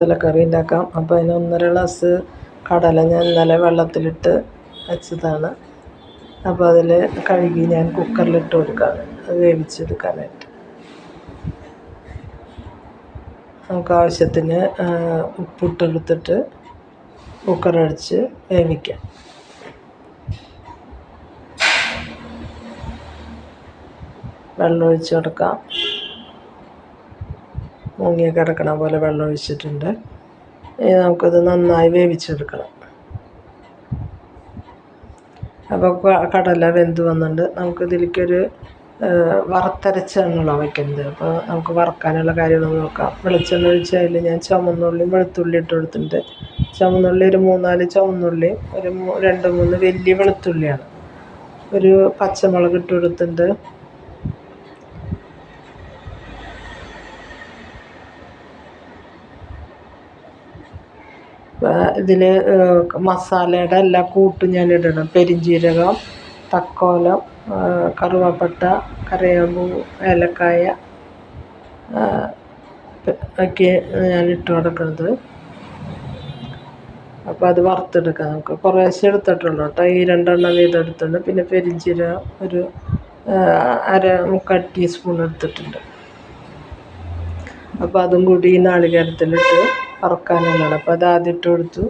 കടലക്കറി ഉണ്ടാക്കാം. അപ്പോൾ അതിന് ഒന്നര ഗ്ലാസ് കടല ഞാൻ ഇന്നലെ വെള്ളത്തിലിട്ട് വെച്ചതാണ്. അപ്പോൾ അതിൽ കഴുകി ഞാൻ കുക്കറിലിട്ട് കൊടുക്കാം അത് വേവിച്ചെടുക്കാനായിട്ട്. നമുക്ക് ആവശ്യത്തിന് ഉപ്പിട്ടെടുത്തിട്ട് കുക്കറടിച്ച് വേവിക്കാം. വെള്ളം ഒഴിച്ച് കൊടുക്കാം. മുങ്ങി കിടക്കണ പോലെ വെള്ളം ഒഴിച്ചിട്ടുണ്ട്. ഇനി നമുക്കത് നന്നായി വേവിച്ചെടുക്കണം. അപ്പോൾ കടല വെന്ത് വന്നിട്ടുണ്ട്. നമുക്കിതിലേക്കൊരു വറുത്തരച്ച എണ്ണുള്ള വയ്ക്കുന്നത് അപ്പോൾ നമുക്ക് വറക്കാനുള്ള കാര്യങ്ങൾ നോക്കാം. വെളിച്ചെണ്ണ ഒഴിച്ചതിൽ ഞാൻ ചുമന്നുള്ളിയും വെളുത്തുള്ളി ഇട്ട് കൊടുത്തിട്ടുണ്ട്. ചുമന്നുള്ളി ഒരു മൂന്നാൽ ചുമന്നുള്ളി ഒരു രണ്ട് മൂന്ന് വലിയ വെളുത്തുള്ളിയാണ്. ഒരു പച്ചമുളക് ഇട്ട് കൊടുത്തിട്ടുണ്ട്. ഇതിൽ മസാലയുടെ എല്ലാ കൂട്ടും ഞാൻ ഇടണം. പെരിഞ്ജീരകം തക്കോലം കറുവപ്പട്ട കറിവേപ്പു ഏലക്കായ ഒക്കെ ഞാൻ ഇട്ട് കൊടുക്കുന്നത്. അപ്പോൾ അത് വറുത്തെടുക്കാം നമുക്ക്. കുറേശ്ശെ എടുത്തിട്ടുള്ളൂ കേട്ടോ. ഈ രണ്ടെണ്ണം വീതം എടുത്തിട്ടുണ്ട് പിന്നെ പെരിഞ്ചീരകം ഒരു അര മുക്കാൽ ടീസ്പൂൺ എടുത്തിട്ടുണ്ട്. അപ്പോൾ അതും കൂടി ഈ നാളികേരത്തിലിട്ട് വറുക്കാനുള്ളതാണ് അപ്പോൾ അത് ആദ്യം ഇട്ട് കൊടുത്തു.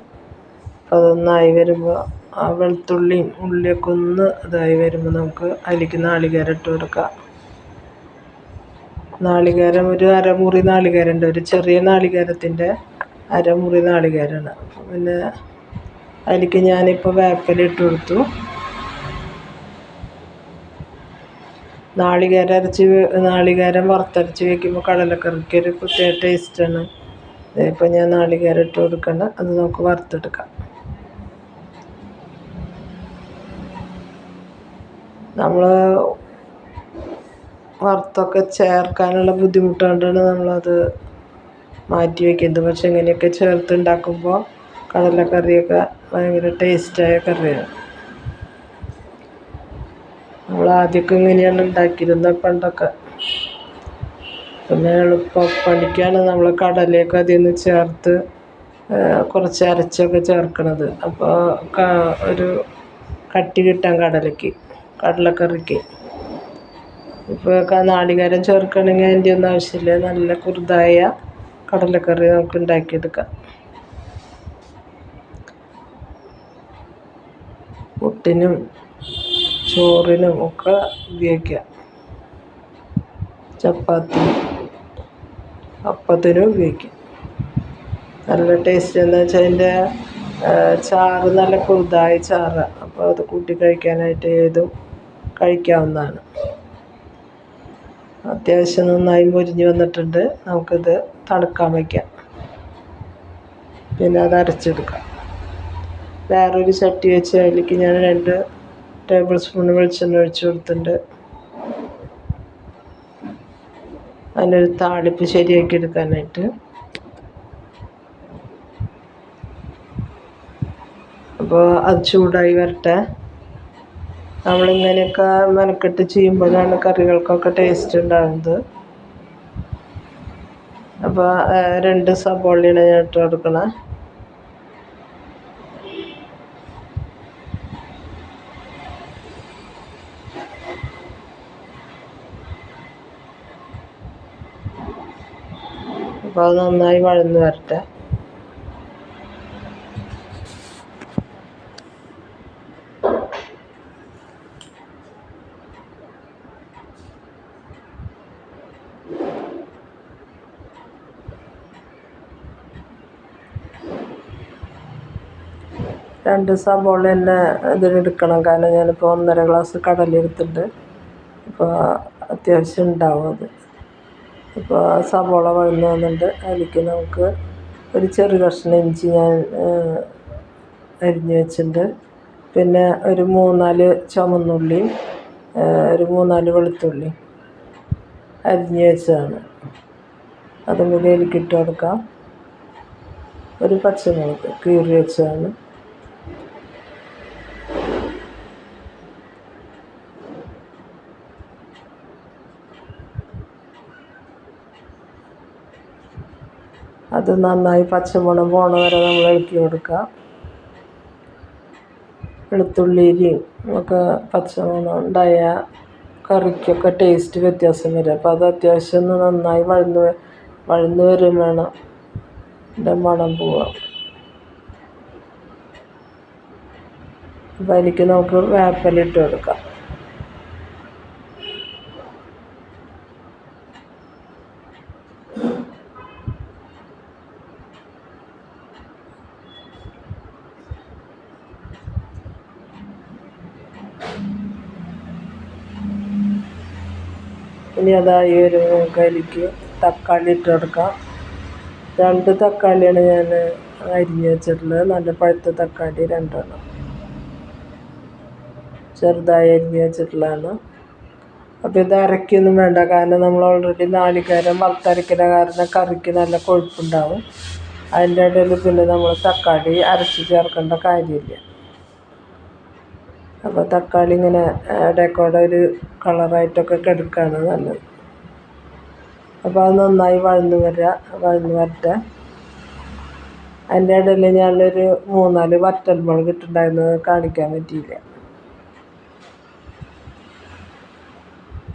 അപ്പോൾ അതൊന്നായി വരുമ്പോൾ ആ വെളുത്തുള്ളിയും ഉള്ളിയൊക്കെ ഒന്ന് ഇതായി വരുമ്പോൾ നമുക്ക് അതിലേക്ക് നാളികേരം ഇട്ട് കൊടുക്കാം. നാളികേരം ഒരു അരമുറി നാളികേരമുണ്ട് ഒരു ചെറിയ നാളികേരത്തിന്റെ അരമുറി നാളികേരമാണ് പിന്നെ അതിലേക്ക് ഞാനിപ്പോൾ വേപ്പല ഇട്ട് കൊടുത്തു. നാളികേരം അരച്ച് നാളികേരം വറുത്തരച്ച് വയ്ക്കുമ്പോൾ കടലക്കറിക്ക് ഒരു പ്രത്യേക ടേസ്റ്റാണ് ഇപ്പം ഞാൻ നാളികേരം ഇട്ട് കൊടുക്കണ്ട അത് നമുക്ക് വറുത്തെടുക്കാം. നമ്മൾ വറുത്തൊക്കെ ചേർക്കാനുള്ള ബുദ്ധിമുട്ടുകൊണ്ടാണ് നമ്മളത് മാറ്റി വയ്ക്കുന്നത് പക്ഷെ ഇങ്ങനെയൊക്കെ ചേർത്ത് ഉണ്ടാക്കുമ്പോൾ കടലക്കറിയൊക്കെ ഭയങ്കര ടേസ്റ്റായ കറിയാണ്. നമ്മൾ ആദ്യമൊക്കെ ഇങ്ങനെയാണ് ഉണ്ടാക്കിയിരുന്നത് പണ്ടൊക്കെ. പിന്നെ എളുപ്പം പണിക്കാണ് നമ്മൾ കടലയൊക്കെ അതിൽ നിന്ന് ചേർത്ത് കുറച്ച് അരച്ചൊക്കെ ചേർക്കണത്. അപ്പോൾ ഒരു കട്ടി കിട്ടാൻ കടലയ്ക്ക് കടലക്കറിക്ക്. ഇപ്പോൾ നാളികേരം ചേർക്കണമെങ്കിൽ അതിന്റെ ഒന്നും ആവശ്യമില്ല. നല്ല കുറുതായ കടലക്കറി നമുക്ക് ഉണ്ടാക്കിയെടുക്കാം. പുട്ടിനും ചോറിനും ഒക്കെ ഉപയോഗിക്കാം. ചപ്പാത്തി. അപ്പത്തിനും ഉപയോഗിക്കും. നല്ല ടേസ്റ്റ് എന്താ വെച്ചാൽ അതിന്റെ ചാറ് നല്ല കുറുതായി ചാറ്. അപ്പോൾ അത് കൂട്ടി കഴിക്കാനായിട്ട് ഏതും കഴിക്കാവുന്നതാണ്. അത്യാവശ്യം നന്നായി മുരിഞ്ഞ് വന്നിട്ടുണ്ട്. നമുക്കിത് തണുക്കാൻ വയ്ക്കാം പിന്നെ അത് അരച്ചെടുക്കാം. വേറൊരു ചട്ടി വെച്ച് അതിലേക്ക് ഞാൻ രണ്ട് ടേബിൾ സ്പൂൺ വെളിച്ചെണ്ണ ഒഴിച്ച് കൊടുത്തിട്ടുണ്ട്. അതിനൊരു താളിപ്പ് ശരിയാക്കി എടുക്കാനായിട്ട്. അപ്പോൾ അത് ചൂടായി വരട്ടെ. നമ്മളിങ്ങനെയൊക്കെ മെനക്കെട്ട് ചെയ്യുമ്പോഴാണ് കറികൾക്കൊക്കെ ടേസ്റ്റ് ഉണ്ടാകുന്നത് അപ്പോൾ രണ്ട് സബോളയാണ് ഞാൻ ഇട്ട് കൊടുക്കണേ. അപ്പോൾ അത് നന്നായി വഴന്ന് വരട്ടെ. രണ്ട് സബോള തന്നെ ഇതിനെടുക്കണം. കാരണം ഞാനിപ്പോൾ ഒന്നര ഗ്ലാസ് കടലെടുത്തിട്ടുണ്ട് അപ്പോൾ അത്യാവശ്യം ഉണ്ടാവും അത്. ഇപ്പോൾ സവോള വഴന്ന് വന്നിട്ടുണ്ട് അതിലേക്ക് നമുക്ക് ഒരു ചെറു കഷ്ണം ഇഞ്ചി ഞാൻ അരിഞ്ഞ് വെച്ചിട്ടുണ്ട് പിന്നെ ഒരു മൂന്നാൽ ചുമന്നുള്ളിയും ഒരു മൂന്നാൽ വെളുത്തുള്ളി അരിഞ്ഞ് വെച്ചതാണ്. അതും കൂടി അതിലേക്ക് ഇട്ട് കൊടുക്കാം. ഒരു പച്ചമുളക് കീറി വെച്ചതാണ്. അത് നന്നായി പച്ചമണം പോണ വരെ നമ്മൾ ഇളക്കി കൊടുക്കുക. വെളുത്തുള്ളിരിയും ഒക്കെ പച്ചമണം ഉണ്ടായ കറിക്കൊക്കെ ടേസ്റ്റ് വ്യത്യാസം വരും. അപ്പോൾ അത് അത്യാവശ്യം ഒന്ന് നന്നായി വഴന്ന് വഴന്ന് വരും വേണം. എന്റെ മണം പോവാം. അപ്പോൾ അതിലേക്ക് നമുക്ക് വേപ്പലിട്ട് കൊടുക്കാം. ഇനി അതാ ഈ ഒരു കലിക്ക് തക്കാളി ഇട്ട് കൊടുക്കാം. രണ്ട് തക്കാളിയാണ് ഞാൻ അരിഞ്ഞ് വെച്ചിട്ടുള്ളത്. നല്ല പഴുത്ത തക്കാളി രണ്ടെണ്ണം. ചെറുതായി അരിഞ്ഞ് വെച്ചിട്ടുള്ളതാണ്. അപ്പോൾ ഇത് അരക്കൊന്നും വേണ്ട. കാരണം നമ്മൾ ഓൾറെഡി നാളികേരം വറുത്തരയ്ക്കുന്ന കാരണം കറിക്ക് നല്ല കൊഴുപ്പുണ്ടാവും. അതിന്റെ ഇടയിൽ പിന്നെ നമ്മൾ തക്കാളി അരച്ച് ചേർക്കേണ്ട കാര്യമില്ല. അപ്പോൾ തക്കാളി ഇങ്ങനെ ഇടയ്ക്കൂടെ ഒരു കളറായിട്ടൊക്കെ കിടക്കുകയാണ് നല്ലത്. അപ്പോൾ അത് നന്നായി വഴന്ന് വരിക വഴന്ന് വരട്ടെ. അതിന്റെ ഇടയിൽ ഞാനൊരു മൂന്നാൽ വറ്റൽ മുളക് ഇട്ടുണ്ടായിരുന്നത് കാണിക്കാൻ പറ്റിയില്ല.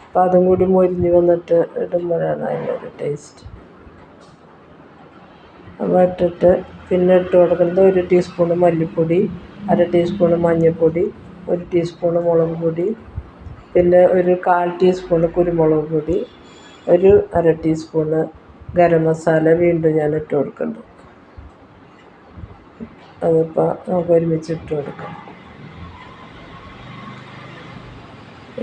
അപ്പോൾ അതും കൂടി മൊരിഞ്ഞ് വന്നിട്ട് ഇടുമ്പോഴാണ് അതിന്റെ ഒരു ടേസ്റ്റ് അപ്പോൾ ഇട്ടിട്ട് പിന്നെ ഇട്ട് കൊടുക്കുന്നത് ഒരു ടീസ്പൂണ് മല്ലിപ്പൊടി അര ടീസ്പൂണ് മഞ്ഞൾപ്പൊടി ഒരു ടീസ്പൂണ് മുളക് പൊടി പിന്നെ ഒരു കാൽ ടീസ്പൂണ് കുരുമുളക് പൊടി ഒരു അര ടീസ്പൂണ് ഗരം മസാല വീണ്ടും ഞാൻ ഇട്ട് കൊടുക്കുന്നുണ്ട് അതിപ്പോൾ നമുക്ക് ഒരുമിച്ച് ഇട്ട് കൊടുക്കാം.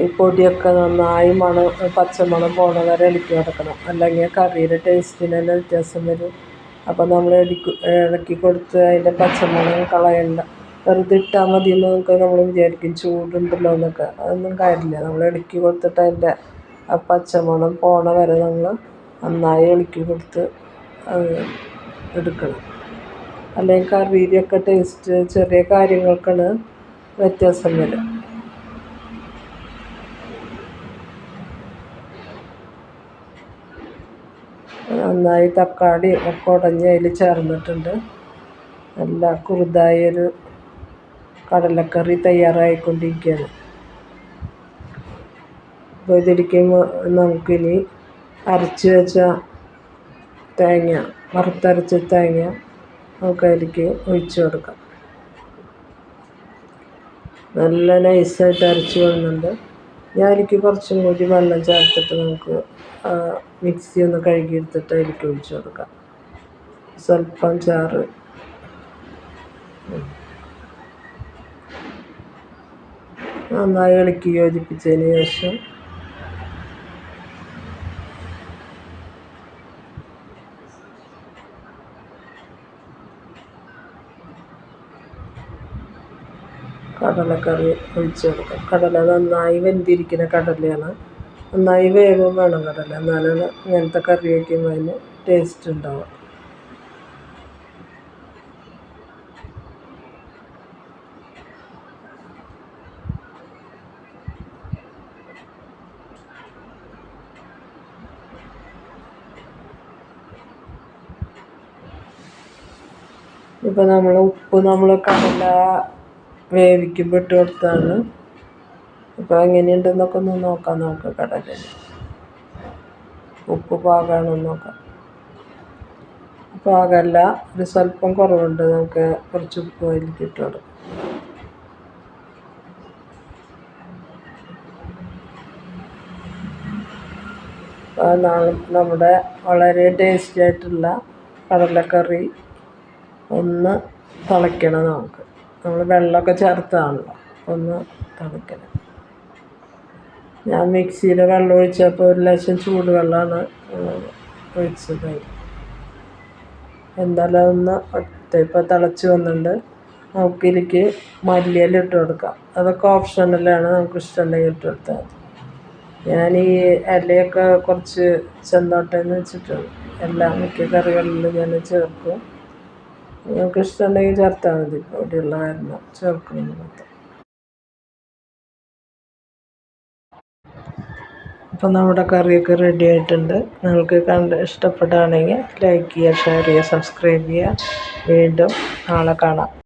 ഈ പൊടിയൊക്കെ നന്നായി മണം പച്ചമണം പോണ വരെ ഇളക്കി കൊടുക്കണം. അല്ലെങ്കിൽ കറിയുടെ ടേസ്റ്റിന് തന്നെ വ്യത്യാസം വരും. അപ്പോൾ നമ്മൾ ഇളക്കി ഇളക്കി കൊടുത്ത് അതിന്റെ പച്ചമണം കളയണ്ട. വെറുതെ ഇട്ടാൽ മതി എന്നൊക്കെ നമ്മൾ വിചാരിക്കും. ചൂടുണ്ടല്ലോ എന്നൊക്കെ. അതൊന്നും കാര്യമില്ല. നമ്മൾ ഇളക്കി കൊടുത്തിട്ട് അതിന്റെ ആ പച്ചമണം പോണ വരെ നമ്മൾ നന്നായി ഇളക്കി കൊടുത്ത് അത് എടുക്കണം. അല്ലെങ്കിൽ കറിയിലൊക്കെ ടേസ്റ്റ് ചെറിയ കാര്യങ്ങൾക്കാണ് വ്യത്യാസം വരിക. നന്നായി തക്കാളി ഒക്കെ ഉടഞ്ഞ് അതിൽ ചേർന്നിട്ടുണ്ട്. നല്ല കുറുതായൊരു കടലക്കറി തയ്യാറായിക്കൊണ്ടിരിക്കുകയാണ്. അപ്പോൾ ഇതിരിക്കുമ്പോൾ നമുക്കിനി അരച്ച് വെച്ച തേങ്ങ വറുത്തരച്ച തേങ്ങ നമുക്ക് അതിലേക്ക് ഒഴിച്ച് കൊടുക്കാം. നല്ല നൈസായിട്ട് അരച്ച് വരുന്നുണ്ട് ഞാൻ അതിലേക്ക് കുറച്ചും കൂടി വെള്ളം ചേർത്തിട്ട് നമുക്ക് മിക്സി ഒന്ന് കഴുകിയെടുത്തിട്ട് അതിലേക്ക് ഒഴിച്ച് കൊടുക്കാം. സ്വല്പം ചാറ്. നന്നായി ഇളക്കി യോജിപ്പിച്ചതിന് ശേഷം കടലക്കറി ഒഴിച്ചു കൊടുക്കാം. കടല നന്നായി വെന്തിരിക്കുന്ന കടലയാണ്. നന്നായി വേഗം വേണം കടല. എന്നാലാണ് ഇങ്ങനത്തെ കറി വയ്ക്കുമ്പോൾ അതിന് ടേസ്റ്റ് ഉണ്ടാവുക. ഇപ്പോൾ നമ്മൾ ഉപ്പ് നമ്മൾ കടല വേവിക്കുമ്പോൾ ഇട്ട് കൊടുത്താണ്. ഇപ്പോൾ എങ്ങനെയുണ്ടെന്നൊക്കെ ഒന്ന് നോക്കാം നമുക്ക് കടലിൽ ഉപ്പ് പാകമാണെന്ന് നോക്കാം. പാകമല്ല ഒരു സ്വല്പം കുറവുണ്ട് നമുക്ക് കുറച്ച് ഉപ്പ് അതിലേക്ക് ഇട്ട് കൊടുക്കാം. നമ്മുടെ വളരെ ടേസ്റ്റി ആയിട്ടുള്ള കടലക്കറി ഒന്ന് തിളയ്ക്കണം നമുക്ക്. നമ്മൾ വെള്ളമൊക്കെ ചേർത്താണല്ലോ. ഒന്ന് തിളയ്ക്കണം. ഞാൻ മിക്സിയിൽ വെള്ളം ഒഴിച്ചപ്പോൾ ഒരു ലക്ഷം ചൂടുവെള്ളമാണ് ഒഴിച്ചത്. എന്തായാലും ഒന്ന് ഇപ്പോൾ തിളച്ച് വന്നിട്ടുണ്ട്. നമുക്ക് ഇതിലേക്ക് മല്ലിയില ഇട്ട് കൊടുക്കാം. അതൊക്കെ ഓപ്ഷണലാണ് നമുക്ക് ഇഷ്ടമുണ്ടെങ്കിൽ ഇട്ട് കൊടുത്താൽ ഞാൻ ഈ ഇലയൊക്കെ കുറച്ച് ചെന്തോട്ടേന്ന് വെച്ചിട്ടുണ്ട്. എല്ലാ മിക്ക കറികളിലും ഞാൻ ചേർക്കും. നിങ്ങൾക്ക് ഇഷ്ടമുണ്ടെങ്കിൽ ചേർത്താൽ മതി. ഇവിടെയുള്ള കാരണം മൊത്തം അപ്പോൾ നമ്മുടെ കറിയൊക്കെ റെഡി ആയിട്ടുണ്ട്. നിങ്ങൾക്ക് കണ്ട് ഇഷ്ടപ്പെടുകയാണെങ്കിൽ ലൈക്ക് ചെയ്യുക ഷെയർ ചെയ്യുക സബ്സ്ക്രൈബ് ചെയ്യുക. വീണ്ടും നാളെ കാണാം.